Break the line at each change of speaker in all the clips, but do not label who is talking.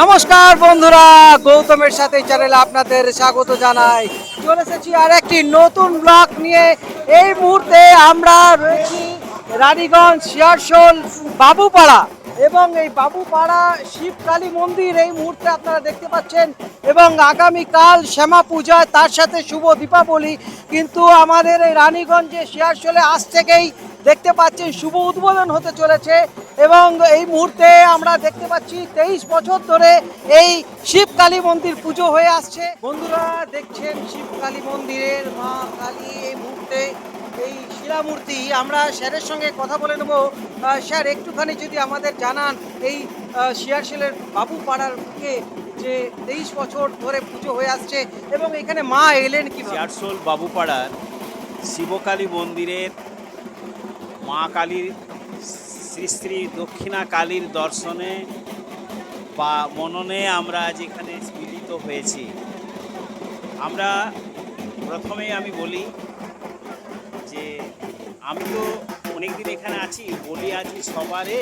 নমস্কার বন্ধুরা, গৌতমের সাথে চ্যানেলে আপনাদের স্বাগত জানাই। চলে এসেছি আর একটি নতুন ব্লগ নিয়ে। এই মুহূর্তে আমরা রয়েছি রানীগঞ্জ শিয়ারশোল বাবুপাড়া এবং এই বাবুপাড়া শিবকালী মন্দির এই মুহূর্তে আপনারা দেখতে পাচ্ছেন এবং আগামীকাল শ্যামা পূজা, তার সাথে শুভ দীপাবলি। কিন্তু আমাদের এই রানীগঞ্জে শিয়ারশোলে আজ থেকেই দেখতে পাচ্ছেন শুভ উদ্বোধন হতে চলেছে। এবং এই মুহূর্তে আমরা দেখতে পাচ্ছি তেইশ বছর ধরে এই শিব কালী মন্দির পুজো হয়ে আসছে। বন্ধুরা, দেখছেন শিব কালী মন্দিরের মা কালী এই মুহূর্তে এই শিলামূর্তি। আমরা স্যারের সঙ্গে কথা বলে নেব। স্যার, একটুখানি যদি আমাদের জানান এই শিয়ারশিলের বাবু পাড়ার বুকে যে তেইশ বছর ধরে পুজো হয়ে আসছে এবং এখানে মা এলেন কি
চারশোল বাবুপাড়ার শিবকালী মন্দিরের মা কালীর শ্রী শ্রী দক্ষিণা কালীর দর্শনে বা মননে আমরা আজ এখানে মিলিত হয়েছি। আমরা প্রথমেই আমি বলি যে আমি তো অনেকদিন এখানে আছি, বলি আছি সবারে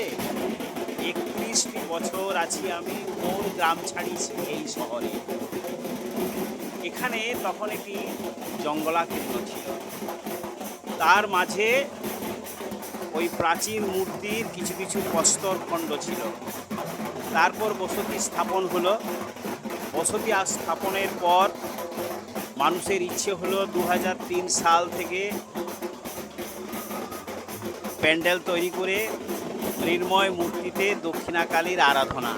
একত্রিশটি বছর আছি আমি মোর গ্রাম ছাড়িয়েছি এই শহরে। এখানে তখন একটি জঙ্গলাকীর্ণ ছিল। তার মাঝে ওই প্রাচীন মূর্তির কিছু কিছু প্রস্তর খণ্ড ছিল। তারপর বসতি স্থাপন হলো। বসতি স্থাপনের পর মানুষের ইচ্ছে হলো দু হাজার তিন সাল থেকে প্যান্ডেল তৈরি করে মৃন্ময় মূর্তিতে দক্ষিণাকালীর আরাধনা।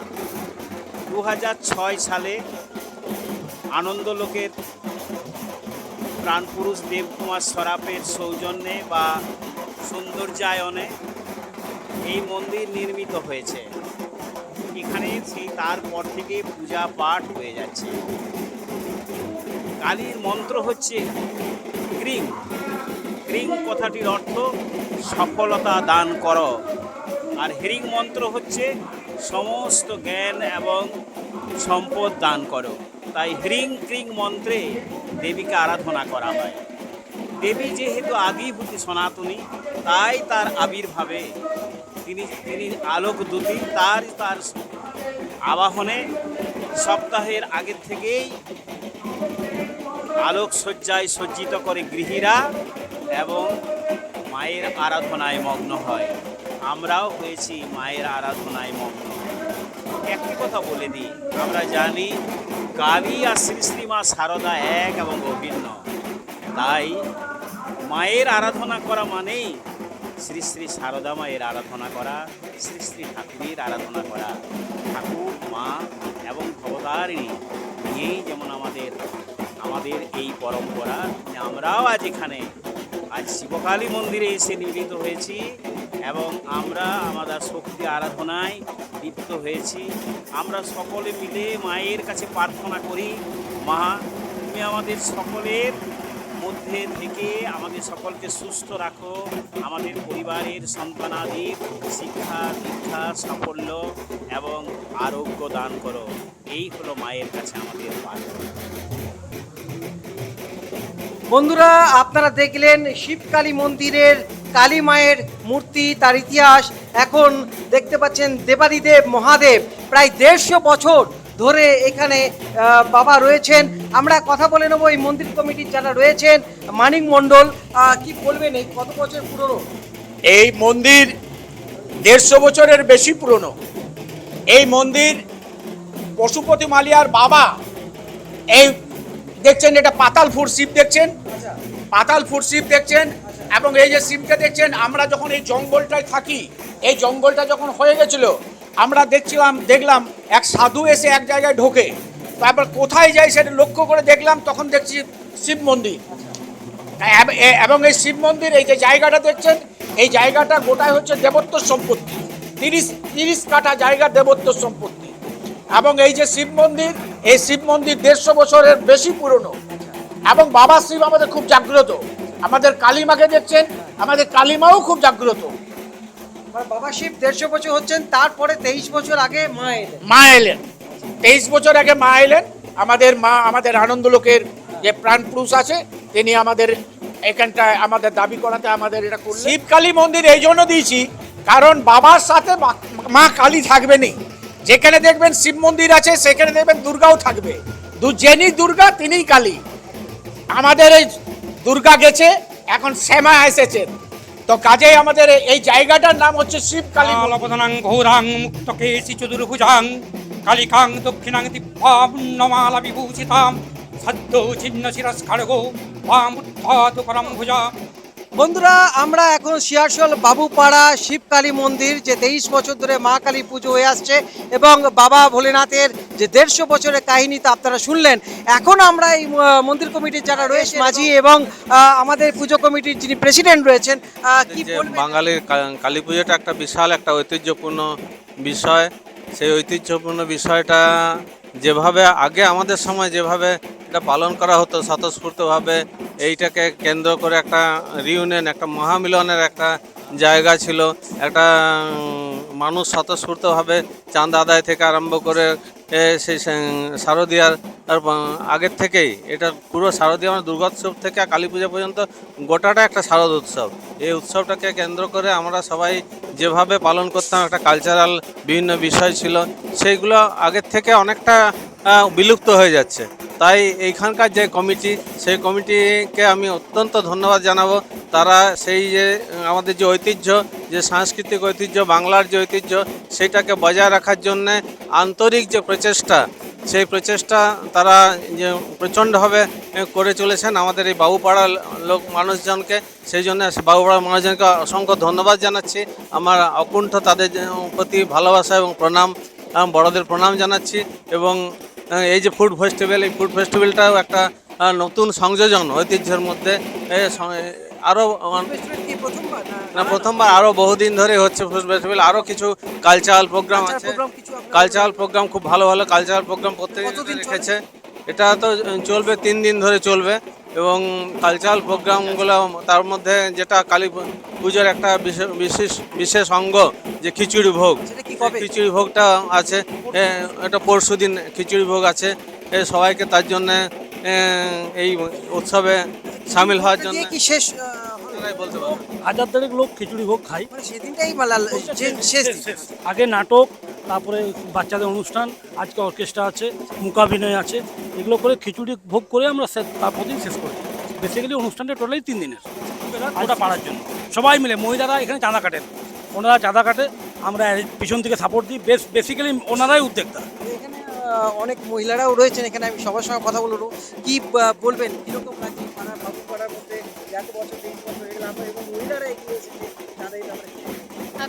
দু হাজার ছয় সালে আনন্দলোকের প্রাণপুরুষ দেবকুমার সরাফের সৌজন্যে বা সৌন্দর্যায়নে এই মন্দির নির্মিত হয়েছে। এখানে সেই তারপর থেকে পূজা পাঠ হয়ে যাচ্ছে। কালীর মন্ত্র হচ্ছে ক্রিং। ক্রিং কথাটির অর্থ সফলতা দান করো। আর হেরিং মন্ত্র হচ্ছে সমস্ত জ্ঞান এবং সম্পদ দান করো। তাই হ্রিং ক্রিং মন্ত্রে দেবীকে আরাধনা করা হয়। দেবী যেহেতু আদিভূতি সনাতনী, তাই তার আবির্ভাবে তিনি তিনি আলোক দূতী, তার তার আবাহনে সপ্তাহের আগের থেকেই আলোক সজ্জায় সজ্জিত করে গৃহীরা এবং মায়ের আরাধনায় মগ্ন হয়। আমরাও হয়েছি মায়ের আরাধনায় মগ্ন। একটি কথা বলে দিই, আমরা জানি কালী আর শ্রী শ্রী মা সারদা এক এবং অভিন্ন। তাই মায়ের আরাধনা করা মানেই শ্রী শ্রী সারদা মায়ের আরাধনা করা, শ্রী শ্রী ঠাকুরের আরাধনা করা। ঠাকুর, মা এবং ভবতারিণী নিয়েই যেমন আমাদের আমাদের এই পরম্পরা আমরাও আজ এখানে, আজ শিবকালী মন্দিরে এসে মিলিত হয়েছি এবং আমরা আমাদের শক্তি আরাধনায় লিপ্ত হয়েছি। আমরা সকলে মিলে মায়ের কাছে প্রার্থনা করি, মা, তুমি আমাদের সকলের মধ্যে থেকে আমাদের সকলকে সুস্থ রাখো। আমাদের পরিবারের সন্তানাদির শিক্ষা, দীক্ষা, সাফল্য এবং আরোগ্য দান করো। এই হলো মায়ের কাছে আমাদের প্রার্থনা।
বন্ধুরা, আপনারা দেখলেন শিবকালী মন্দিরের কালী মায়ের মূর্তি, তার ইতিহাস। এখন দেখতে পাচ্ছেন দেবাদিদেব মহাদেব। প্রায় দেড়শো বছর ধরে এখানে বাবা রয়েছেন। আমরা কথা বলে নেব এই মন্দির কমিটির যারা রয়েছেন। মানিক মণ্ডল কি বলবেন এই কত বছর পুরনো?
এই মন্দির দেড়শো বছরের বেশি পুরনো। এই মন্দির পশুপতি মালিয়ার বাবা এই দেখছেন এটা পাতালপুর শিব দেখছেন?
আচ্ছা।
পাতালপুর শিব দেখছেন এবং এই যে শিবকে দেখছেন আমরা যখন এই জঙ্গলটায় থাকি এই জঙ্গলটা যখন হয়ে গেছিল আমরা দেখছিলাম, দেখলাম, এক সাধু এসে এক জায়গায় ঢোকে। তারপর কোথায় যায় সেটা লক্ষ্য করে দেখলাম, তখন দেখছি শিব মন্দির। এবং এই শিব মন্দির, এই যে জায়গাটা দেখছেন, এই জায়গাটা গোটায় হচ্ছে দেবত্ব সম্পত্তি। তিরিশ তিরিশ কাঠা জায়গা দেবত্ব সম্পত্তি। এবং এই যে শিব মন্দির, এই শিব মন্দির দেড়শো বছরের বেশি পুরনো। এবং বাবা শিব আমাদের খুব জাগ্রত। আমাদের কালীমাকে দেখছেন, আমাদের কালীমাও খুব জাগ্রত।
বাবা শিব দেড়শো বছর হচ্ছেন তারপরে তেইশ বছর আগে মা এলেন।
মা এলেন। তেইশ বছর আগে মা এলেন। আমাদের মা আমাদের আনন্দলোকের যে প্রাণ পুরুষ আছে তিনি আমাদের এখানটায় আমাদের দাবি করাতে আমাদের এটা করলেন। শিবকালী মন্দির এই জন্য দিয়েছি কারণ বাবার সাথে মা- মা কালী থাকবেনই যেখানে দেখবেন শিব মন্দির আছে সেখানে দেখবেন দুর্গাও থাকবে। দু- যিনি দুর্গা তিনিই কালী। আমাদের এই দুর্গা গেছে এখন শ্যামা এসেছেন। তো কাজেই আমাদের এই জায়গাটার নাম হচ্ছে শিব কালী
কালপদনাং ঘোরাং মুক্তকেশি চতুর্ভুজাং, কালিকাং দক্ষিণাং দিব্যাম নমালা বিভূষিতাম সদ্য ছিন্ন শিরস্খড়গো উত্থাত করম ভুজা
বন্ধুরা আমরা এখন শিয়ারশোল বাবুপাড়া শিবকালী মন্দির যে তেইশ বছর ধরে মা কালী পুজো হয়ে আসছে এবং বাবা ভোলেনাথের যে দেড়শো বছরের কাহিনী তা আপনারা শুনলেন। এখন আমরা এই মন্দির কমিটির যারা রয়েছে মাঝি এবং আমাদের পুজো কমিটির যিনি প্রেসিডেন্ট রয়েছেন কি
বাঙালির কালী পুজোটা একটা বিশাল একটা ঐতিহ্যপূর্ণ বিষয়। সেই ঐতিহ্যপূর্ণ বিষয়টা যেভাবে আগে আমাদের সময় যেভাবে এটা পালন করা হতো স্বতঃস্ফূর্তভাবে। এইটাকে কেন্দ্র করে একটা রিউনিয়ন একটা মহামিলনের একটা জায়গা ছিল। একটা মানুষ স্বতঃস্ফূর্তভাবে চাঁদ আদায় থেকে আরম্ভ করে সেই শারদীয়ার আগের থেকেই। এটা পুরো শারদীয় মানে দুর্গোৎসব থেকে কালী পূজা পর্যন্ত গোটাটা একটা শারদ উৎসব। এই উৎসবটাকে কেন্দ্র করে আমরা সবাই যেভাবে পালন করতাম, একটা কালচারাল বিভিন্ন বিষয় ছিল, সেইগুলো আগের থেকে অনেকটা বিলুপ্ত হয়ে যাচ্ছে। তাই এইখানকার যে কমিটি, সেই কমিটিকে আমি অত্যন্ত ধন্যবাদ জানাব। তারা সেই যে, আমাদের যে ঐতিহ্য, যে সাংস্কৃতিক ঐতিহ্য, বাংলার যে ঐতিহ্য সেটাকে বজায় রাখার জন্যে আন্তরিক যে প্রচেষ্টা, সেই প্রচেষ্টা তারা যে প্রচণ্ডভাবে করে চলেছেন। আমাদের এই বাবুপাড়ার লোক মানুষজনকে, সেই জন্য বাবুপাড়ার মানুষজনকে অসংখ্য ধন্যবাদ জানাচ্ছি। আমার অকুণ্ঠ তাদের প্রতি ভালোবাসা এবং প্রণাম, বড়দের প্রণাম জানাচ্ছি এবং এই যে ফুড ফেস্টিভ্যাল এই ফুড ফেস্টিভ্যালটাও একটা নতুন সংযোজন ঐতিহ্যের মধ্যে আরও
না?
প্রথমবার আরও বহুদিন ধরে হচ্ছে ফুড ফেস্টিভ্যাল। আরও কিছু কালচারাল প্রোগ্রাম আছে। কালচারাল প্রোগ্রাম খুব ভালো ভালো কালচারাল প্রোগ্রাম
প্রত্যেকদিন
রেখেছে। এটা তো চলবে তিন দিন ধরে চলবে। এবং কালচারাল প্রোগ্রামগুলো তার মধ্যে যেটা কালী পুজোর একটা বিশেষ- বিশেষ বিশেষ অঙ্গ যে খিচুড়ি ভোগ। খিচুড়ি ভোগটা আছে এটা পরশু দিন খিচুড়ি ভোগ আছে এ, সবাইকে তার জন্যে এই উৎসবে সামিল হওয়ার জন্য।
হাজার দেড়েক লোক খিচুড়ি ভোগ খায়।
মানে সেদিনটাই শেষ
আগে নাটক তারপরে বাচ্চাদের অনুষ্ঠান আজকে অর্কেস্ট্রা আছে মুকাভিনয় আছে এগুলো করে খিচুড়ি ভোগ করে আমরা তারপর দিন শেষ করি। বেসিক্যালি অনুষ্ঠানটা টোটালি তিন দিনের। ওটা পাড়ার জন্য। সবাই মিলে মহিলারা এখানে চাঁদা কাটেন ওনারা চাঁদা কাটে আমরা পিছন থেকে সাপোর্ট দিই। বেশ বেসিক্যালি ওনারাই উদ্যোক্তা।
এখানে অনেক মহিলারাও রয়েছেন এখানে আমি সবার সঙ্গে কথা বলব। কি বলবেন? কীরকম লাগছে পাড়া বাবু পাড়ার মধ্যে এত বছর এই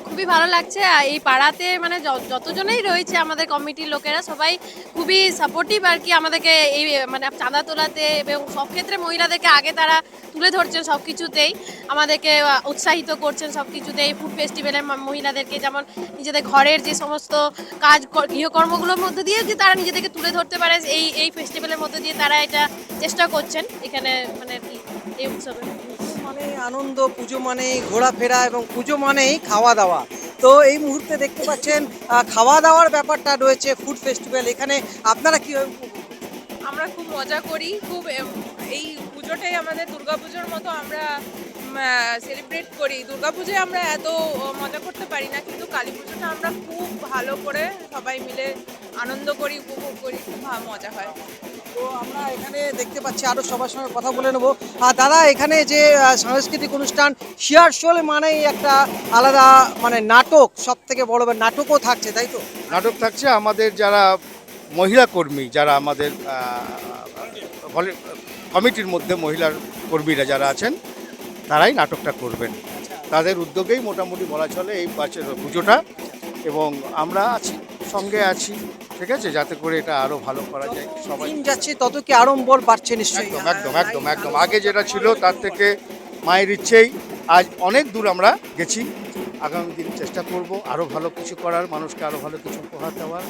খুবই ভালো লাগছে। এই পাড়াতে মানে যতজনেই রয়েছে আমাদের কমিটির লোকেরা, সবাই খুবই সাপোর্টিভ আর কি আমাদেরকে এই মানে চাঁদা তোলাতে এবং সব ক্ষেত্রে মহিলাদেরকে আগে তারা তুলে ধরছেন সব কিছুতেই। আমাদেরকে উৎসাহিত করছেন সব কিছুতেই। ফুড ফেস্টিভ্যালে মহিলাদেরকে যেমন নিজেদের ঘরের যে সমস্ত কাজ গৃহকর্মগুলোর মধ্যে দিয়ে যে তারা নিজেদেরকে তুলে ধরতে পারে, এই এই ফেস্টিভ্যালের মধ্যে দিয়ে তারা এটা চেষ্টা করছেন। এখানে মানে এই উৎসবে
মানে আনন্দ, পুজো মানে ঘোরাফেরা এবং পুজো মানেই খাওয়া দাওয়া। তো এই মুহূর্তে দেখতে পাচ্ছেন খাওয়া দাওয়ার ব্যাপারটা রয়েছে ফুড ফেস্টিভ্যাল এখানে আপনারা কি
আমরা খুব মজা করি, খুব এই পুজোটাই আমাদের দুর্গাপুজোর মতো আমরা সেলিব্রেট করি। দুর্গাপুজোয় আমরা এত মজা করতে পারি না, কিন্তু কালী পুজোটা আমরা খুব ভালো করে সবাই মিলে আনন্দ করি, উপভোগ করি, খুব মজা হয়।
তো আমরা এখানে দেখতে পাচ্ছি আরও সবার সঙ্গে কথা বলে নেব। আর দাদা এখানে যে সাংস্কৃতিক অনুষ্ঠান শিয়ার শোল মানেই একটা আলাদা মানে নাটক সব থেকে বড় নাটকও থাকছে তাই তো?
নাটক থাকছে আমাদের যারা মহিলা কর্মী যারা আমাদের কমিটির মধ্যে মহিলার কর্মীরা যারা আছেন তারাই নাটকটা করবেন। তাদের উদ্যোগেই মোটামুটি বলা চলে এই বাচ্চার পুজোটা। এবং আমরা আছি সঙ্গে আছি। ঠিক আছে? যাতে করে এটা আরও ভালো করা যায়। সবাই
দিন যাচ্ছে তত কি আড়ম্বর বাড়ছে নিশ্চয়ই।
একদম একদম একদম একদম। আগে যেটা ছিল তার থেকে মায়ের ইচ্ছেই আজ অনেক দূর আমরা গেছি। আগামী দিন চেষ্টা করব আরও ভালো কিছু করার মানুষকে আরও ভালো কিছু উপহার দেওয়ার।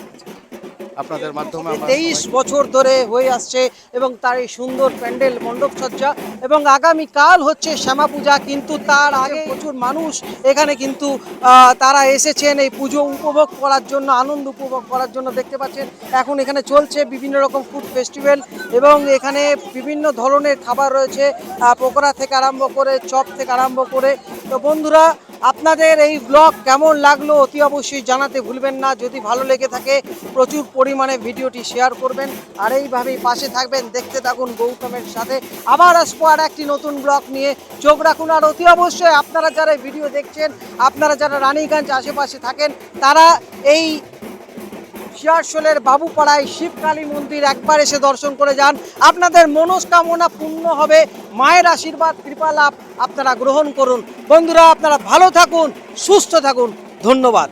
আপনাদের মাধ্যমে
তেইশ বছর ধরে হয়ে আসছে এবং তার এই সুন্দর প্যান্ডেল মণ্ডপ সজ্জা এবং আগামীকাল হচ্ছে শ্যামা পূজা কিন্তু তার আগে প্রচুর মানুষ এখানে কিন্তু তারা এসেছেন এই পুজো উপভোগ করার জন্য আনন্দ উপভোগ করার জন্য দেখতে পাচ্ছেন। এখন এখানে চলছে বিভিন্ন রকম ফুড ফেস্টিভ্যাল এবং এখানে বিভিন্ন ধরনের খাবার রয়েছে পকোড়া থেকে আরম্ভ করে চপ থেকে আরম্ভ করে। তো বন্ধুরা আপনাদের এই ব্লগ কেমন লাগল অতি অবশ্যই জানাতে ভুলবেন না। যদি ভালো লেগে থাকে, প্রচুর পরিমাণে ভিডিওটি শেয়ার করবেন। আর এইভাবেই পাশে থাকবেন, দেখতে থাকুন গৌতমের সাথে। আবার আসব আর একটি নতুন ব্লগ নিয়ে। চোখ রাখুন আর অতি অবশ্যই আপনারা যারা ভিডিও দেখছেন, আপনারা যারা রানীগঞ্জ আশেপাশে থাকেন, তারা এই শিয়ারশোলের বাবুপাড়ায় শিবকালী মন্দির একবার এসে দর্শন করে যান। আপনাদের মনস্কামনা পূর্ণ হবে। মায়ের আশীর্বাদ, কৃপা লাভ আপনারা গ্রহণ করুন। বন্ধুরা, আপনারা ভালো থাকুন, সুস্থ থাকুন। ধন্যবাদ।